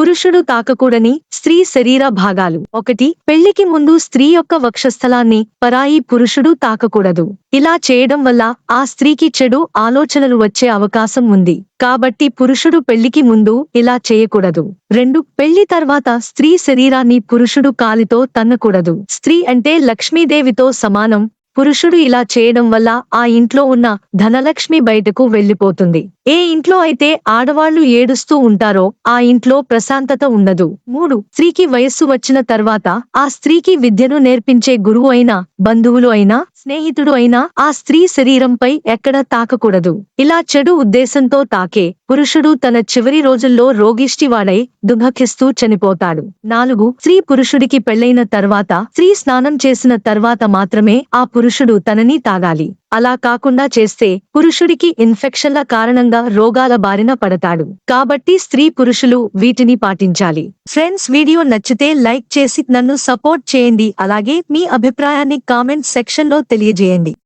పురుషుడు తాకకూడని స్త్రీ శరీర భాగాలు. ఒకటి పెళ్ళికి ముందు స్త్రీ యొక్క వక్షస్థలాన్ని పరాయి పురుషుడు తాకకూడదు. ఇలా చేయడం వల్ల ఆ స్త్రీకి చెడు ఆలోచనలు వచ్చే అవకాశం ఉంది. కాబట్టి పురుషుడు పెళ్ళికి ముందు ఇలా చేయకూడదు. రెండు పెళ్ళి తర్వాత స్త్రీ శరీరాన్ని పురుషుడు కాలితో తన్నకూడదు. స్త్రీ అంటే లక్ష్మీదేవితో సమానం పురుషుడు ఇలా చేయడం వల్ల ఆ ఇంట్లో ఉన్న ధనలక్ష్మి బయటకు వెళ్ళిపోతుంది ఏ ఇంట్లో అయితే ఆడవాళ్ళు ఏడుస్తూ ఉంటారో ఆ ఇంట్లో ప్రశాంతత ఉండదు. మూడు స్త్రీకి వయస్సు వచ్చిన తర్వాత ఆ స్త్రీకి విద్యను నేర్పించే గురువు అయినా బంధువులు అయినా స్నేహితుడు అయినా ఆ స్త్రీ శరీరంపై ఎక్కడ తాకకూడదు. ఇలా చెడు ఉద్దేశంతో తాకే పురుషుడు తన చివరి రోజుల్లో రోగిష్టివాడై దుఃఖిస్తూ చనిపోతాడు. నాలుగు స్త్రీ పురుషుడికి పెళ్ళైన తర్వాత స్త్రీ స్నానం చేసిన తర్వాత మాత్రమే ఆ పురుషుడు తనని తాగాలి. అలా కాకుండా చేస్తే పురుషుడికి ఇన్ఫెక్షన్ల కారణంగా రోగాల బారిన పడతాడు. కాబట్టి స్త్రీ పురుషులు వీటిని పాటించాలి. ఫ్రెండ్స్ వీడియో నచ్చితే లైక్ చేసి నన్ను సపోర్ట్ చేయండి. అలాగే మీ అభిప్రాయాన్ని కామెంట్ సెక్షన్లో తెలియజేయండి.